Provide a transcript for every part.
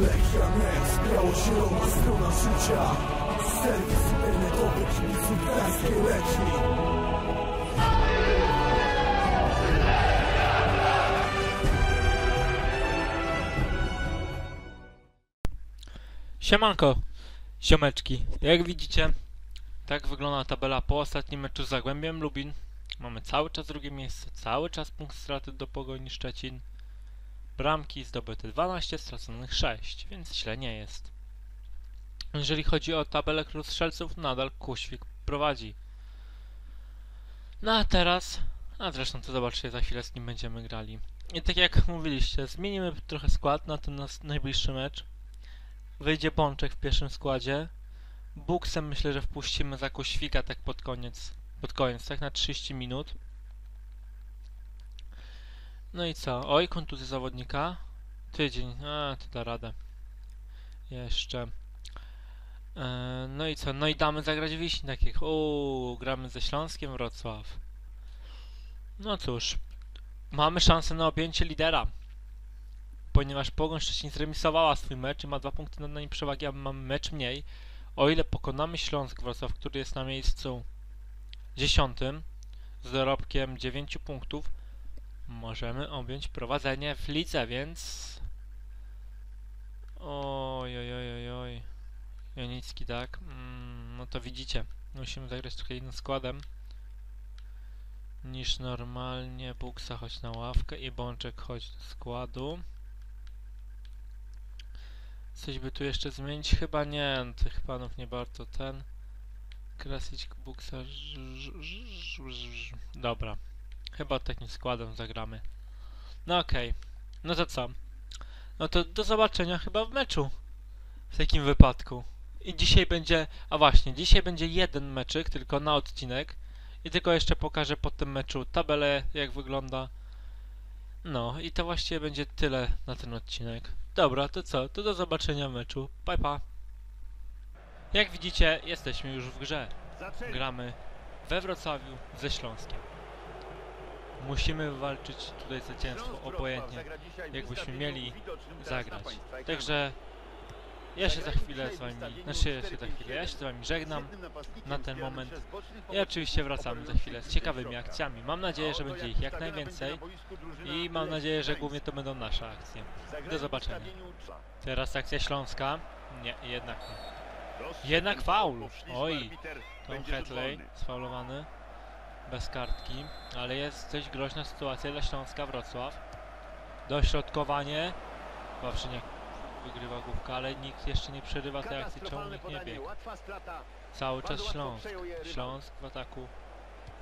Lechia Next, biało-zielona strona życia Serwis internetowy kibiców gdańskiej Lechii Siemanko, siomeczki. Jak widzicie, tak wygląda tabela po ostatnim meczu z Zagłębiem Lubin. Mamy cały czas drugie miejsce, cały czas punkt straty do Pogoni Szczecin. Bramki zdobyte 12, straconych 6, więc źle nie jest. Jeżeli chodzi o tabelę król strzelców, nadal Kuświk prowadzi. No a teraz, a zresztą to zobaczcie za chwilę z nim będziemy grali. I tak jak mówiliście, zmienimy trochę skład na ten najbliższy mecz. Wyjdzie Bączek w pierwszym składzie. Buksem myślę, że wpuścimy za Kuświka tak pod koniec. Pod koniec, tak na 30 minut. No i co? Oj, kontuzja zawodnika. Tydzień. A, to da radę. Jeszcze. E, no i co? No i damy zagrać Wiśni takich. Uuu, gramy ze Śląskiem Wrocław. No cóż. Mamy szansę na objęcie lidera ponieważ Pogoń Szczecin zremisowała swój mecz i ma dwa punkty nad nami przewagi, a mamy mecz mniej. O ile pokonamy Śląsk Wrocław, który jest na miejscu dziesiątym z dorobkiem 9 punktów, możemy objąć prowadzenie w lidze, więc... Oj, oj, oj, oj. Jonicki, tak? Mm, no to widzicie, musimy zagrać trochę innym składem niż normalnie. Buksa chodź na ławkę i Bączek chodź do składu. Coś by tu jeszcze zmienić? Chyba nie, no, tych panów nie warto ten. Classic Booksa. Dobra. Chyba takim składem zagramy. No okej. Okay. No to co? No to do zobaczenia chyba w meczu. W takim wypadku. I dzisiaj będzie... A właśnie, dzisiaj będzie jeden meczyk, tylko na odcinek. I tylko jeszcze pokażę po tym meczu tabelę, jak wygląda. No i to właściwie będzie tyle na ten odcinek. Dobra, to co? To do zobaczenia w meczu. Bye, pa. Jak widzicie, jesteśmy już w grze. Gramy we Wrocławiu ze Śląskiem. Musimy walczyć tutaj zwycięstwo, obojętnie jakbyśmy mieli zagrać. Także ja się za chwilę z wami, znaczy ja się za chwilę, ja się z wami żegnam na ten moment i oczywiście wracamy za chwilę z ciekawymi akcjami. Mam nadzieję, że będzie ich jak najwięcej i mam nadzieję, że głównie to będą nasze akcje. Do zobaczenia. Teraz akcja śląska. Nie, jednak nie. Jednak faul! Oj, Tom Hetley sfaulowany. Bez kartki, ale jest dość groźna sytuacja dla Śląska Wrocław. Dośrodkowanie. Wawrzyniak wygrywa główka, ale nikt jeszcze nie przerywa tej akcji, czemu nikt nie biegł. Cały czas Śląsk. Śląsk w ataku.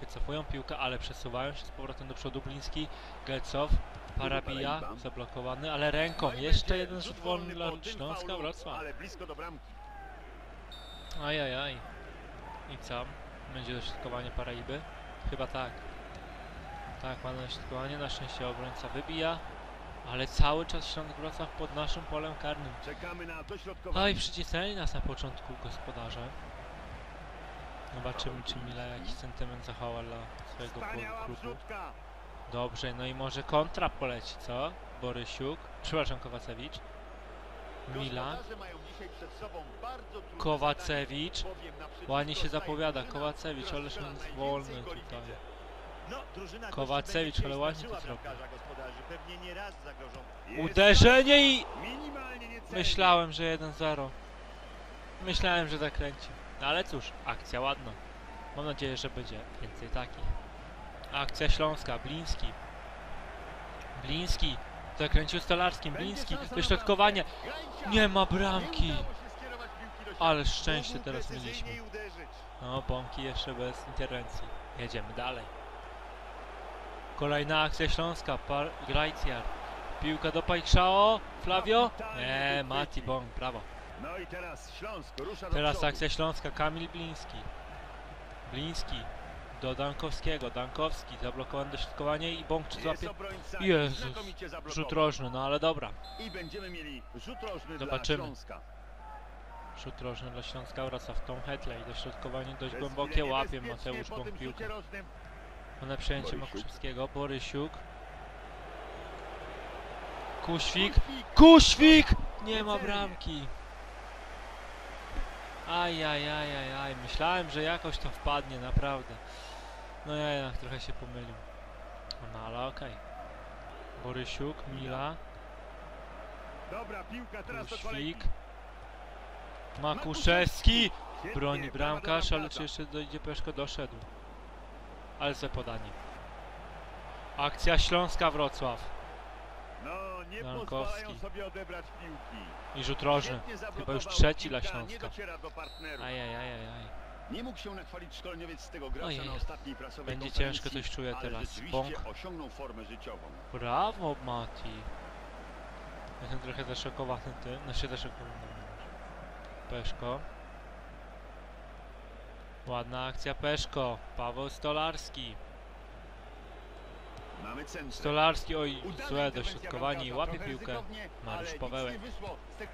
Wycofują piłkę, ale przesuwają się z powrotem do przodu. Bliński, Gelcow, Parabija, zablokowany, ale ręką. Jeszcze jeden rzut wolny dla Śląska Wrocław. Ajajaj. I co? Będzie dośrodkowanie Paraiby? Chyba tak. Tak, ma dośrodkowanie. Na szczęście obrońca wybija. Ale cały czas Śląsk Wrocław pod naszym polem karnym. Czekamy na dośrodkowanie. Oj, przycisnęli nas na początku gospodarze. Zobaczymy, czy Mila jakiś sentyment zachowa dla swojego klubu. Dobrze, no i może kontra poleci, co? Borysiuk, przepraszam, Kowacewicz. Mila, Gospodarze mają dzisiaj przed sobą bardzo trudne Kowacewicz. Ładnie się zapowiada, Kowacewicz, ależ on jest wolny tutaj. Kowacewicz, ale ładnie to zrobił. Uderzenie i... Myślałem, że 1-0. Myślałem, że zakręci. No ale cóż, akcja ładna. Mam nadzieję, że będzie więcej takich. Akcja śląska, Bliński. Bliński. Zakręcił Stolarskim, Będzie Bliński. Dośrodkowanie. Nie ma bramki. Ale szczęście teraz mieliśmy. No, bąki jeszcze bez interwencji. Jedziemy dalej. Kolejna akcja śląska, Par Grajcjar. Piłka do Pajkszao, Flavio? Nie, Mati Bong, brawo. No i teraz Śląsk rusza Teraz akcja śląska, Kamil Bliński. Bliński do Dankowskiego, Dankowski, zablokowane dośrodkowanie i Bąk czy złapie? Jezus. Rzut rożny, no ale dobra. I będziemy mieli rzut rożny Zobaczymy. dla Śląska. Rzut rożny dla Śląska Wrocław, Tom Hetley, dośrodkowanie dość głębokie, łapie Mateusz Bąk piłkę. One przejęcie. Makuszewskiego, Borysiuk. Kuświk, Kuświk. Nie ma bramki. Aj, aj, aj, aj, aj. Myślałem, że jakoś to wpadnie, naprawdę. No ja jednak trochę się pomylił. No ale okej. Borysiuk, Mila, Dobra, piłka teraz do. Makuszewski! Broni bramkarz, ale czy jeszcze dojdzie Peszko? Doszedł. Ale ze podanie. Akcja Śląska Wrocław. No, nie Jankowski. pozwalają sobie odebrać piłki. I rzut rożny. Chyba już trzeci dla Śląska. dociera do partnerów. Ajajajajaj. Nie mógł się nachwalić szkoleniowiec z tego gracza Ojej. na ostatniej prasowej Będzie konferencji, ciężko, coś czuję ale teraz. rzeczywiście Bąk. osiągnął formę życiową. Brawo, Mati. Jestem trochę zaszokowany tym. Znaczy zaszokowany. Peszko. Ładna akcja Peszko. Paweł Stolarski. Mamy centrum. Stolarski, oj, Udana złe interwencja dośrodkowanie bramkarza, łapie trochę piłkę. ryzykownie, Mariusz ale nic Pawełek. nie wyszło. Stek-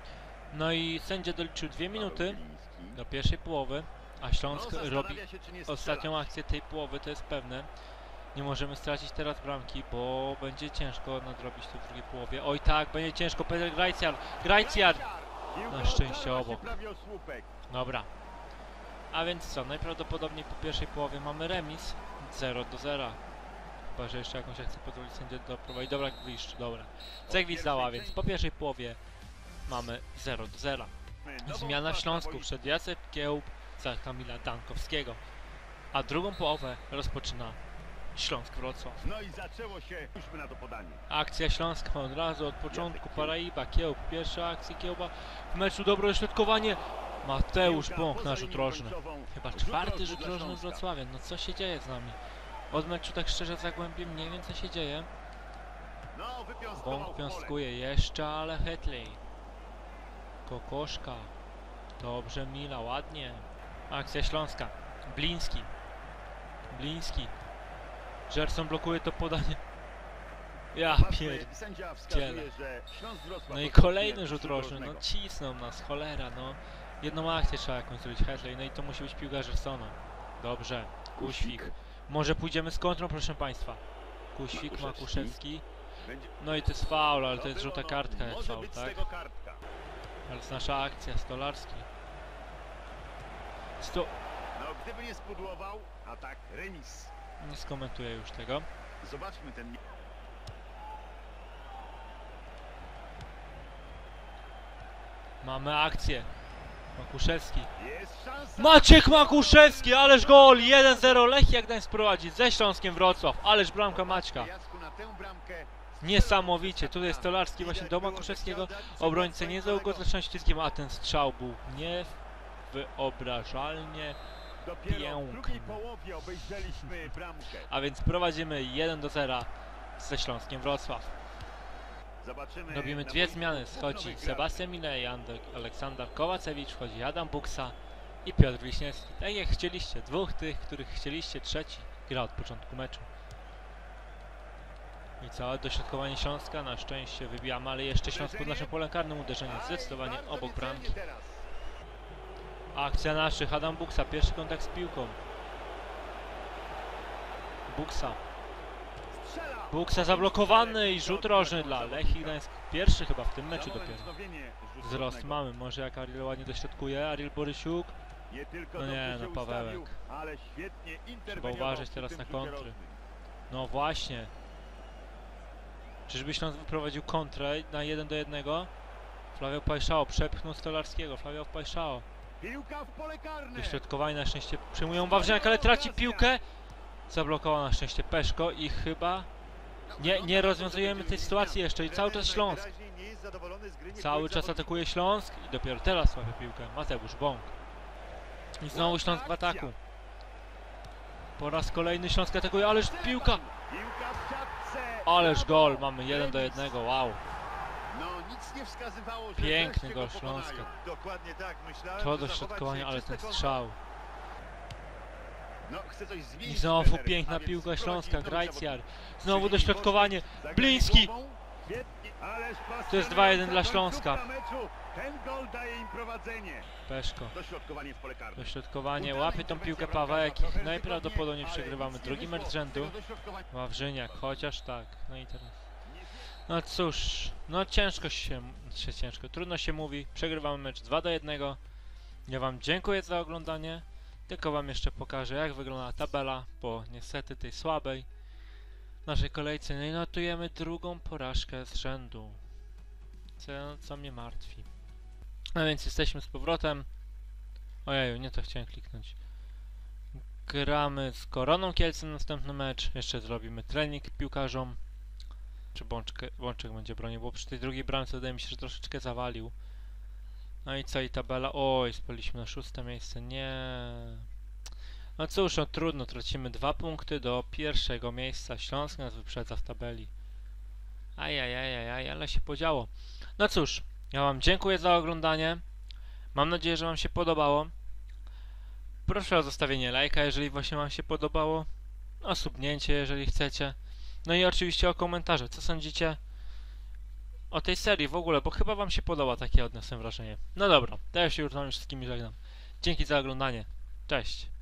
No i sędzia doliczył dwie minuty Paweł Biliński. do pierwszej połowy, a Śląsk No, robi ostatnią akcję tej połowy, to jest pewne. Nie możemy stracić teraz bramki, bo będzie ciężko nadrobić to w drugiej połowie. Oj tak, będzie ciężko, Peter. Grajciar! Piłka Na szczęście obok. Dobra. A więc co, najprawdopodobniej po pierwszej połowie mamy remis 0 do 0. Chyba, że jeszcze jakąś akcję pozwoli sędzia doprowadzić. Dobra, gwizdcz, dobra. Zegwizdała, więc po pierwszej połowie mamy 0 do 0. Nową Zmiana w Śląsku. Wszedł Jacek Kiełb za Kamila Dankowskiego. A drugą połowę rozpoczyna Śląsk Wrocław. No i zaczęło się, spójrzmy na to podanie. Akcja Śląska od razu od początku. Paraiba, Kiełb. Pierwsza akcja Kiełba w meczu. Dobre dośrodkowanie. Mateusz Bąk na rzut rożny. Chyba czwarty rzut rożny w Śląska. Wrocławiu. No co się dzieje z nami? Od meczu tak szczerze zagłębiem nie wiem co się dzieje. No, Bąk piąskuje jeszcze, ale Hetley. Kokoszka. Dobrze, Mila, ładnie. Akcja Śląska. Bliński. Bliński. Gerson blokuje to podanie. Ja Zobaczmy, pier... Sędzia wskazuje, ciele. że Śląsk Wrocław No i kolejny rzut rożny. No cisną nas, cholera, no. Jedną akcję trzeba jakąś zrobić Hetley, no i to musi być piłka Gersona. Dobrze. Kuświk. Może pójdziemy z kontrą, proszę Państwa. Kuświk, Makuszewski. No i to jest faul, ale to jest żółta no, kartka jak faul, tak? Ale to jest nasza akcja, Stolarski. Sto... No, gdyby nie spudłował, a tak, remis. Nie skomentuję już tego. Zobaczmy ten... Mamy akcję. Makuszewski. Maciek Makuszewski, ależ gol! 1-0 Lechia Gdańsk prowadzi ze Śląskiem Wrocław. Ależ bramka Maćka. Niesamowicie. Tutaj Stolarski właśnie do Makuszewskiego. Obrońca nie zdał go zresztą ściskiem, a ten strzał był niewyobrażalnie. Dopiero w piękny. A więc prowadzimy 1 do 0 ze Śląskiem Wrocław. Zobaczymy. Robimy dwie zmiany. Schodzi Sebastian Milej, Aleksander Kowacewicz, wchodzi Adam Buksa i Piotr Wiśniewski. Tak jak chcieliście. Dwóch tych, których chcieliście. Trzeci gra od początku meczu. I całe dośrodkowanie Śląska. Na szczęście wybijamy, ale jeszcze Śląsk pod naszym polem karnym uderzenie zdecydowanie obok bramki. Akcja naszych. Adam Buksa. Pierwszy kontakt z piłką. Buksa. Buksa zablokowany i rzut rożny dla Lechii Gdańsk. Pierwszy chyba w tym meczu dopiero. Wzrost mamy, może jak Ariel ładnie dośrodkuje, Ariel Borysiuk. No nie, no, Pawełek. interweniował uważać teraz na kontry. No właśnie. Czyżby Śląsk wyprowadził kontrę na 1 do 1? Flavio Pajszao przepchnął Stolarskiego, Flavio Pajszao. Piłka w pole karne. Dośrodkowanie na szczęście przyjmują Wawrzyniak, ale traci piłkę. Zablokował na szczęście Peszko i chyba nie, nie rozwiązujemy tej sytuacji jeszcze i cały czas Śląsk. Cały czas atakuje Śląsk i dopiero teraz łapie piłkę Mateusz Bąk. I znowu Śląsk w ataku. Po raz kolejny Śląsk atakuje, ależ piłka! Ależ gol, mamy 1 do 1, wow. No nic nie wskazywało, że Piękny wreszcie gol go pokonają. Śląska. Dokładnie tak, myślałem, To że dośrodkowanie, zachować ale się ten czyste strzał. No, chce coś I zmienić znowu trener, piękna więc piłka wprowadzi Śląska, zawodników. Znowu dośrodkowanie, Bliński. głową. Świetnie, ależ To jest pasjonująca 2-1 dla końcówka Śląska. meczu. Ten gol daje im prowadzenie. Peszko. Dośrodkowanie w pole karne. Dośrodkowanie, łapie tą piłkę i najprawdopodobniej przegrywamy drugi mecz z z rzędu. tego dośrodkowania. Wawrzyniak, chociaż tak. No i teraz. No cóż, no ciężko się, się ciężko, trudno się mówi. Przegrywamy mecz 2 do 1. Ja wam dziękuję za oglądanie. Tylko wam jeszcze pokażę jak wygląda tabela po niestety tej słabej naszej kolejce. No i notujemy drugą porażkę z rzędu. Co, co mnie martwi. A więc jesteśmy z powrotem. Ojeju, nie to chciałem kliknąć. Gramy z Koroną Kielce następny mecz. Jeszcze zrobimy trening piłkarzom. Czy Bączkę, Bączek będzie bronił, bo przy tej drugiej bramce wydaje mi się, że troszeczkę zawalił. No i co i tabela? Oj, spoliśmy na szóste miejsce. Nie. No cóż, no trudno, tracimy dwa punkty do pierwszego miejsca. Śląsk nas wyprzedza w tabeli. Ajajajajaj, ale się podziało. No cóż, ja wam dziękuję za oglądanie. Mam nadzieję, że wam się podobało. Proszę o zostawienie lajka, jeżeli właśnie wam się podobało. O subnięcie, jeżeli chcecie. No i oczywiście o komentarze. Co sądzicie o tej serii w ogóle, bo chyba wam się podoba, takie odniosłem wrażenie. No dobra, to ja się już z wszystkimi żegnam. Dzięki za oglądanie. Cześć.